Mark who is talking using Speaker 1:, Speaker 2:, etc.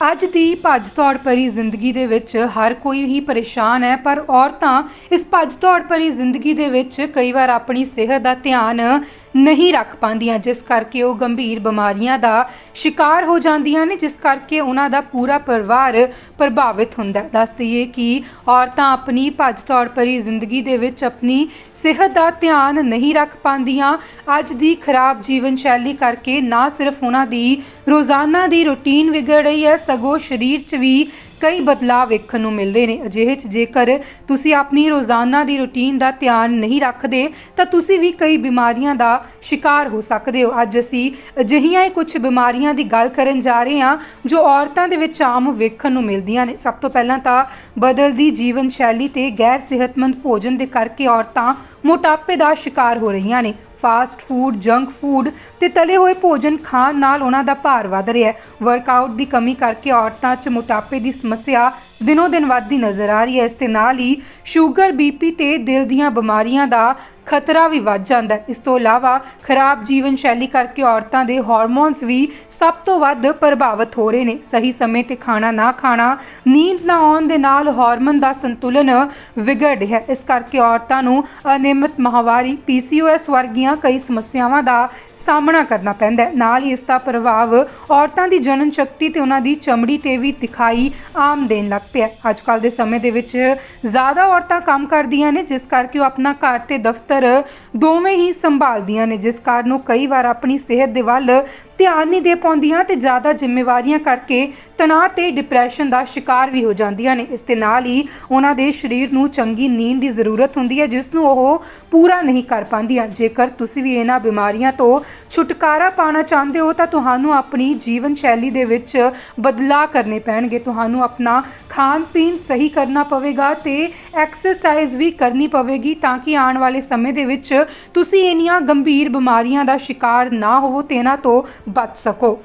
Speaker 1: ਅੱਜ ਦੀ ਭੱਜ ਦੌੜ ਭਰੀ ਜ਼ਿੰਦਗੀ ਦੇ ਵਿੱਚ ਹਰ ਕੋਈ ਹੀ ਪਰੇਸ਼ਾਨ ਹੈ, ਪਰ ਔਰਤਾਂ ਇਸ ਭੱਜ ਦੌੜ ਭਰੀ ਜ਼ਿੰਦਗੀ ਦੇ ਵਿੱਚ ਕਈ ਵਾਰ ਆਪਣੀ ਸਿਹਤ ਦਾ ਧਿਆਨ ਨਹੀਂ ਰੱਖ ਪਾਉਂਦੀਆਂ, ਜਿਸ ਕਰਕੇ ਉਹ ਗੰਭੀਰ ਬਿਮਾਰੀਆਂ ਦਾ ਸ਼ਿਕਾਰ ਹੋ ਜਾਂਦੀਆਂ ਨੇ, ਜਿਸ ਕਰਕੇ ਉਹਨਾਂ ਦਾ ਪੂਰਾ ਪਰਿਵਾਰ ਪ੍ਰਭਾਵਿਤ ਹੁੰਦਾ ਹੈ। ਦੱਸ ਦਈਏ ਕਿ ਔਰਤਾਂ ਆਪਣੀ ਭੱਜ ਦੌੜ ਭਰੀ ਜ਼ਿੰਦਗੀ ਦੇ ਵਿੱਚ ਆਪਣੀ ਸਿਹਤ ਦਾ ਧਿਆਨ ਨਹੀਂ ਰੱਖ ਪਾਉਂਦੀਆਂ। ਅੱਜ ਦੀ ਖਰਾਬ ਜੀਵਨ ਸ਼ੈਲੀ ਕਰਕੇ ਨਾ ਸਿਰਫ ਉਹਨਾਂ ਦੀ ਰੋਜ਼ਾਨਾ ਦੀ ਰੁਟੀਨ ਵਿਗੜ ਰਹੀ ਹੈ, ਸਗੋਂ ਸਰੀਰ 'ਚ ਵੀ ਕਈ ਬਦਲਾਅ ਵੇਖਣ ਨੂੰ ਮਿਲ ਰਹੇ ਨੇ। ਅਜਿਹੇ 'ਚ ਜੇਕਰ ਤੁਸੀਂ ਆਪਣੀ ਰੋਜ਼ਾਨਾ ਦੀ ਰੁਟੀਨ ਦਾ ਧਿਆਨ ਨਹੀਂ ਰੱਖਦੇ, ਤਾਂ ਤੁਸੀਂ ਵੀ ਕਈ ਬਿਮਾਰੀਆਂ ਦਾ ਸ਼ਿਕਾਰ ਹੋ ਸਕਦੇ ਹੋ। ਅੱਜ ਅਸੀਂ ਅਜਿਹੀਆਂ ਹੀ ਕੁਝ ਬਿਮਾਰੀਆਂ ਦੀ ਗੱਲ ਕਰਨ ਜਾ ਰਹੇ ਹਾਂ, ਜੋ ਔਰਤਾਂ ਦੇ ਵਿੱਚ ਆਮ ਵੇਖਣ ਨੂੰ ਮਿਲਦੀਆਂ ਨੇ। ਸਭ ਤੋਂ ਪਹਿਲਾਂ ਤਾਂ ਬਦਲਦੀ ਜੀਵਨ ਸ਼ੈਲੀ ਤੇ ਗੈਰ ਸਿਹਤਮੰਦ ਭੋਜਨ ਦੇ ਕਰਕੇ ਔਰਤਾਂ ਮੋਟਾਪੇ ਦਾ ਸ਼ਿਕਾਰ ਹੋ ਰਹੀਆਂ ਨੇ। ਫਾਸਟ ਫੂਡ, ਜੰਕ ਫੂਡ ਤੇ ਤਲੇ ਹੋਏ ਭੋਜਨ ਖਾਣ ਨਾਲ ਉਹਨਾਂ ਦਾ ਭਾਰ ਵਧ ਰਿਹਾ ਹੈ। ਵਰਕਆਊਟ ਦੀ ਕਮੀ ਕਰਕੇ ਔਰਤਾਂ 'ਚ ਮੋਟਾਪੇ ਦੀ ਸਮੱਸਿਆ ਦਿਨੋ ਦਿਨ ਵੱਧਦੀ ਨਜ਼ਰ ਆ ਰਹੀ ਹੈ। ਇਸ ਦੇ ਨਾਲ ਹੀ ਸ਼ੂਗਰ ਬੀਪੀ ਤੇ ਦਿਲ ਦੀਆਂ ਬਿਮਾਰੀਆਂ ਦਾ ਖਤਰਾ ਵੀ ਵੱਧ ਜਾਂਦਾ ਹੈ। ਇਸ ਤੋਂ ਇਲਾਵਾ ਖਰਾਬ ਜੀਵਨ ਸ਼ੈਲੀ ਕਰਕੇ ਔਰਤਾਂ ਦੇ ਹਾਰਮੋਨਸ ਵੀ ਸਭ ਤੋਂ ਵੱਧ ਪ੍ਰਭਾਵਿਤ ਹੋ ਰਹੇ ਨੇ। ਸਹੀ ਸਮੇਂ ਤੇ ਖਾਣਾ ਨਾ ਖਾਣਾ, ਨੀਂਦ ਨਾ ਆਉਣ ਦੇ ਨਾਲ ਹਾਰਮੋਨ ਦਾ ਸੰਤੁਲਨ ਵਿਗੜ ਰਿਹਾ ਇਸ ਕਰਕੇ ਔਰਤਾਂ ਨੂੰ ਅਨਿਯਮਿਤ ਮਾਹਵਾਰੀ ਪੀਸੀਓਐਸ ਵਰਗੀਆਂ ਕਈ ਸਮੱਸਿਆਵਾਂ ਦਾ ਸਾਹਮਣਾ ਕਰਨਾ ਪੈਂਦਾ ਹੈ। ਨਾਲ ਹੀ ਇਸ ਦਾ ਪ੍ਰਭਾਵ ਔਰਤਾਂ ਦੀ ਜਨਨ ਸ਼ਕਤੀ ਤੇ ਉਹਨਾਂ ਦੀ ਚਮੜੀ ਤੇ ਵੀ ਦਿਖਾਈ ਆਮ ਦੇਣ ਲੱਗ ਪਿਆ। ਅੱਜ ਕੱਲ੍ਹ ਦੇ ਸਮੇਂ ਦੇ ਵਿੱਚ ਜ਼ਿਆਦਾ ਔਰਤਾਂ ਕੰਮ ਕਰਦੀਆਂ ਨੇ, ਜਿਸ ਕਰਕੇ ਉਹ ਆਪਣਾ ਘਰ ਤੇ ਦਫ਼ਤਰ ਦੋਵੇਂ ਹੀ ਸੰਭਾਲਦੀਆਂ ਨੇ, ਜਿਸ ਕਾਰਨ ਉਹ ਕਈ ਵਾਰ ਆਪਣੀ ਸਿਹਤ ਦੇ ਵੱਲ ਧਿਆਨ ਨਹੀਂ ਦੇ ਪਾਉਂਦੀਆਂ ਤੇ ਜ਼ਿਆਦਾ ਜ਼ਿੰਮੇਵਾਰੀਆਂ ਕਰਕੇ ਤਣਾਅ ਤੇ ਡਿਪਰੈਸ਼ਨ ਦਾ ਸ਼ਿਕਾਰ ਵੀ ਹੋ ਜਾਂਦੀਆਂ ਨੇ। ਇਸ ਦੇ ਨਾਲ ਹੀ ਉਹਨਾਂ ਦੇ ਸਰੀਰ ਨੂੰ ਚੰਗੀ ਨੀਂਦ ਦੀ ਜ਼ਰੂਰਤ ਹੁੰਦੀ ਹੈ, ਜਿਸ ਨੂੰ ਉਹ ਪੂਰਾ ਨਹੀਂ ਕਰ ਪਾਉਂਦੀਆਂ। ਜੇਕਰ ਤੁਸੀਂ ਵੀ ਇਹਨਾਂ ਬਿਮਾਰੀਆਂ ਤੋਂ ਛੁਟਕਾਰਾ ਪਾਣਾ ਚਾਹੁੰਦੇ ਹੋ, ਤਾਂ ਤੁਹਾਨੂੰ ਆਪਣੀ ਜੀਵਨ ਸ਼ੈਲੀ ਦੇ ਵਿੱਚ ਬਦਲਾਅ ਕਰਨੇ ਪੈਣਗੇ। ਤੁਹਾਨੂੰ ਆਪਣਾ ਖਾਣ ਪੀਣ ਸਹੀ ਕਰਨਾ ਪਵੇਗਾ ਤੇ ਐਕਸਰਸਾਈਜ਼ ਵੀ ਕਰਨੀ ਪਵੇਗੀ, ਤਾਂ ਕਿ ਆਉਣ ਵਾਲੇ ਸਮੇਂ ਦੇ ਵਿੱਚ ਤੁਸੀਂ ਇੰਨੀਆਂ ਗੰਭੀਰ ਬਿਮਾਰੀਆਂ ਦਾ ਸ਼ਿਕਾਰ ਨਾ ਹੋਵੋ ਤੇ ਇਹਨਾਂ ਤੋਂ ਬਚ ਸਕੋ।